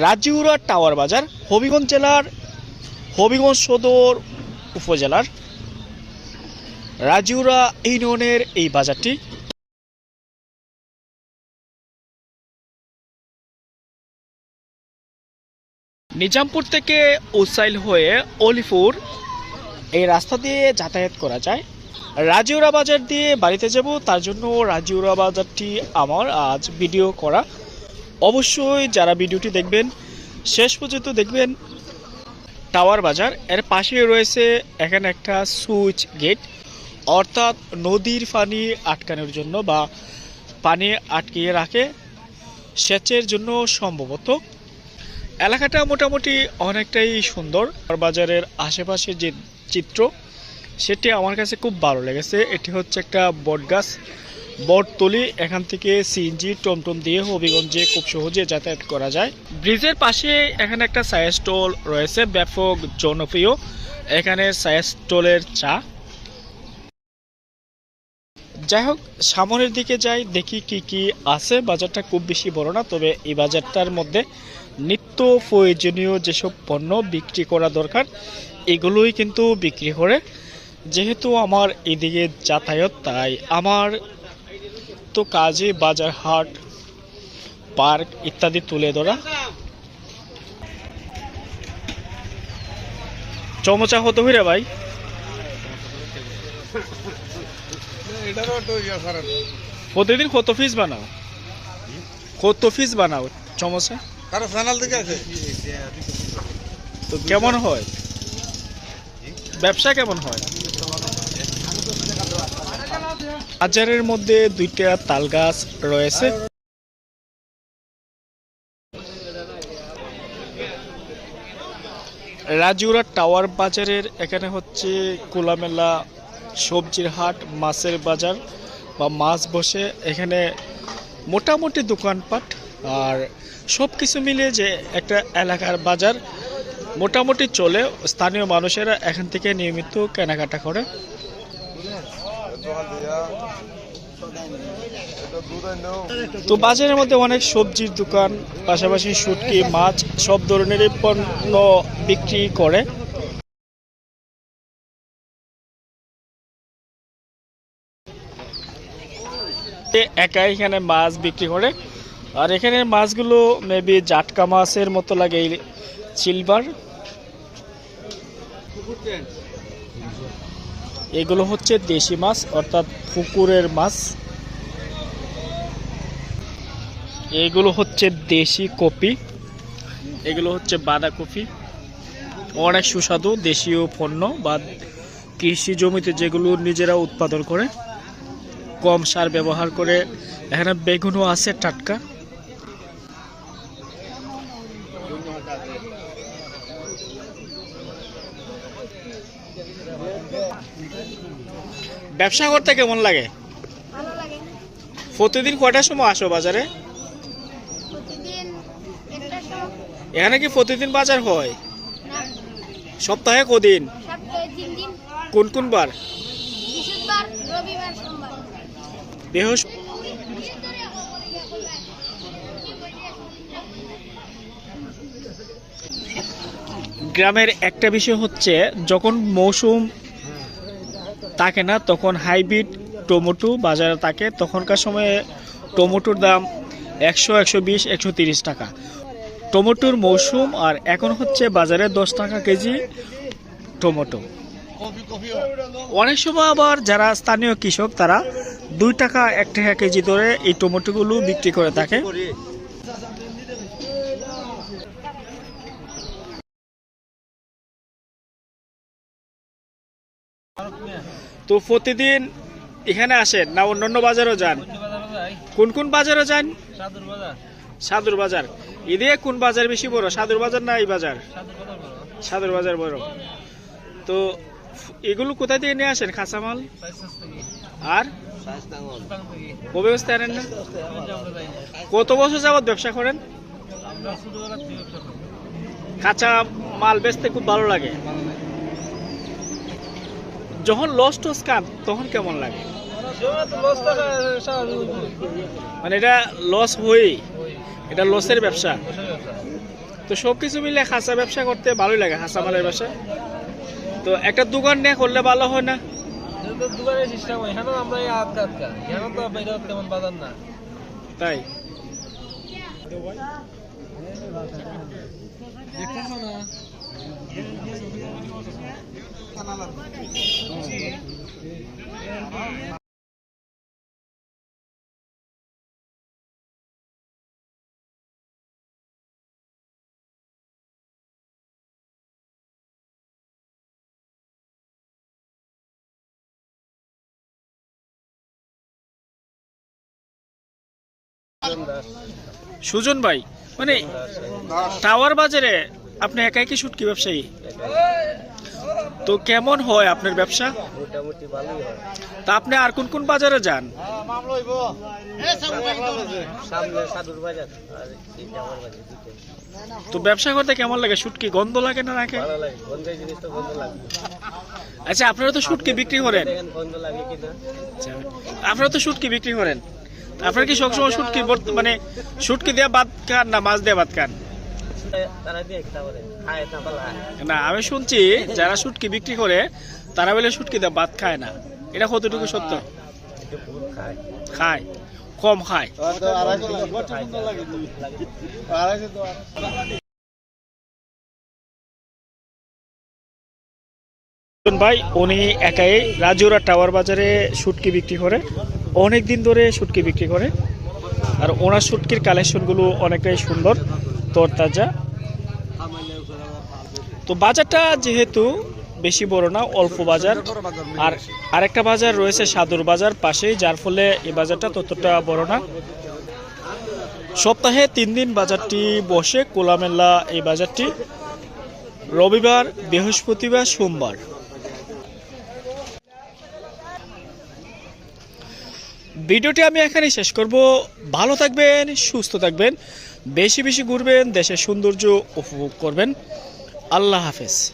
রাজিউরা tower বাজার, হবিগঞ্জ জেলার হবিগঞ্জ সদর উপজেলার রাজিউরা ইউনিয়নের এই বাজারটি। নিজামপুর থেকে উসাইল হয়ে অলিপুর এই রাস্তা দিয়ে যাতায়াত করা যায়। রাজিউরা বাজার দিয়ে বাড়িতে যাব, তার জন্য রাজিউরা বাজারটি আমার আজ ভিডিও করা অবশ্যই যারা ভিডিওটি দেখবেন, শেষ পর্যন্ত দেখবেন, টাওয়ার বাজার। এর পাশে রয়েছে এখানে একটা সুইচ গেট, অর্থাৎ নদীর পানি আটকানোর জন্য বা পানি আটকিয়ে রাখে, সেচের জন্য সম্ভবত। এলাকাটা মোটামুটি অনেকটাই সুন্দর। বাজারের আশেপাশে যে চিত্র, সেটি আমার কাছে খুব ভালো লেগেছে। এটি হচ্ছে একটা বটগাছ। বটতলি, এখান থেকে সিএনজি, টমটম দিয়ে হবিগঞ্জে খুব সহজে যাতায়াত করা যায়। ব্রিজের পাশে এখানে একটা চায়ের স্টল রয়েছে, ব্যাপক জনপ্রিয়। এখানে চায়ের স্টলের চা। যাই হোক, সামনের দিকে যাই, দেখি কি কি আছে। বাজারটা খুব বেশি বড় না, তবে এই বাজারটার মধ্যে নিত্য প্রয়োজনীয় যেসব পণ্য বিক্রি করা দরকার, এগুলোই কিন্তু বিক্রি করে। যেহেতু আমার এদিকে যাতায়াত, তাই আমার তো কাজে বাজার হাট পার্ক ইত্যাদি তুলে ধরা। চমচা হতে হইরে ভাই। প্রতিদিন কত পিস বানাও? কত পিস বানাও চমচা? কারও চ্যানেল থেকে আছে? তো কেমন হয়? ব্যবসা কেমন হয়? বাজারের মধ্যে দুইটা তাল গাছ রয়েছে। রাজুরা টাওয়ার বাজারের, এখানে হচ্ছে কোলামেলা সবজির হাট, মাছের বাজার বা মাছ বসে। এখানে মোটামুটি দোকানপাট আর সব কিছু মিলিয়ে যে একটা এলাকার বাজার মোটামুটি চলে। স্থানীয় মানুষেরা এখান থেকে নিয়মিত কেনাকাটা করে। তো বাজারের মধ্যে অনেক সবজির দোকান, পাশাপাশি শুটকি, মাছ, সব ধরনের পণ্য বিক্রি করে। একা এখানে মাছ বিক্রি করে। আর এখানে মাছগুলো মেবি জাটকা মাছের মতো লাগে সিলভার এগুলো হচ্ছে দেশি মাছ, অর্থাৎ পুকুরের মাছ। এগুলো হচ্ছে দেশি কপি। এগুলো হচ্ছে বাঁধাকপি। অনেক সুস্বাদু, দেশীয় পণ্য বা কৃষি জমিতে যেগুলো নিজেরা উৎপাদন করে, কম সার ব্যবহার করে। এখানে বেগুনও আছে টাটকা। ব্যবসা করতে কেমন লাগে? প্রতিদিন কয়টার সময় আসো বাজারে? এখানে কি প্রতিদিন বাজার হয়? সপ্তাহে কদিন? কোন কোন বার? গ্রামের একটা বিষয় হচ্ছে যখন মৌসুম থাকে না, তখন হাইব্রিড টমেটো বাজারে থাকে তখনকার সময়ে টমেটোর দাম একশো একশো বিশ, একশো তিরিশ টাকা। টমেটোর মৌসুম আর এখন হচ্ছে বাজারে দশ টাকা কেজি টমেটো। অনেক সময় আবার যারা স্থানীয় কৃষক, তারা দুই টাকা, এক টাকা কেজি ধরে এই টমেটোগুলো বিক্রি করে থাকে। তো প্রতিদিন এখানে আসেন না অন্যান্য বাজারও যান? কোন কোন বাজারও যান? সাদুর বাজার। ঈদে কোন বাজার বেশি বড়? সাদুর বাজার না এই বাজার? সাদুর বাজার বড়। তো এগুলো কোথা দিয়ে নিয়ে আসেন কাঁচামাল? আর? ব্যবস্থা আনেন না? কত বছর যাবত ব্যবসা করেন? কাঁচা মাল বেচতে খুব ভালো লাগে। যখন লস টস কান, তখন কেমন লাগে? মানে এটা লস হই এটা লসের ব্যবসা। তো সব কিছু মিলে খাঁচা ব্যবসা করতে ভালোই লাগে, খাঁচা মালের ব্যবসা। তো একটা দোকান নিয়ে করলে ভালো হয় না দোকানের সিস্টেম এখানে আমরা তো তেমন বাজার না? তাই? সুজন ভাই মানে টাওয়ার বাজারে আপনি একাই কি শুটকি ব্যবসায়ী? তো কেমন হয় আপনার ব্যবসা? মোটামুটি ভালোই হয়। তা আপনি আর কোন কোন বাজারে যান? সামনে সাধুর বাজার আর এই জামার বাজার দুটো তো ব্যবসা করতে কেমন লাগে? শুটকি গন্ধ লাগে না নাকি ভালো লাগে গন্ধের জিনিস তো গন্ধ লাগে। আচ্ছা আপনারা তো শুটকি বিক্রি করেন? দেখেন গন্ধ লাগে কিনা। আচ্ছা, আপনারা তো শুটকি বিক্রি করেন। আপনারা কি সবসময় শুটকি বর্ত- মানে শুটকি দেওয়া ভাত খান না মাছ দেওয়া ভাত খান? না আমি শুনছি, যারা শুটকি বিক্রি করে, তারা বলে শুটকি দিয়ে ভাত খায় না। এটা কতটুকু সত্য? খায়। কম খায়। ভাই, উনি একাই রাজুরা টাওয়ার বাজারে শুটকি বিক্রি করে অনেক দিন ধরে শুটকি বিক্রি করে। আর ওনার শুটকির কালেকশনগুলো অনেকটাই সুন্দর। তরতাজা। তো বাজারটা যেহেতু বেশি বড় না, অল্প বাজার, আর আরেকটা বাজার রয়েছে সাদুর বাজার পাশেই, যার ফলে এই বাজারটা ততটা বড় না। সপ্তাহে তিন দিন বাজারটি বসে কোলামেলা এই বাজারটি। রবিবার, বৃহস্পতিবার, সোমবার। ভিডিওটি আমি এখানে শেষ করব। ভালো থাকবেন, সুস্থ থাকবেন। বেশি বেশি ঘুরবেন দেশের সৌন্দর্য উপভোগ করবেন। আল্লাহ হাফেজ।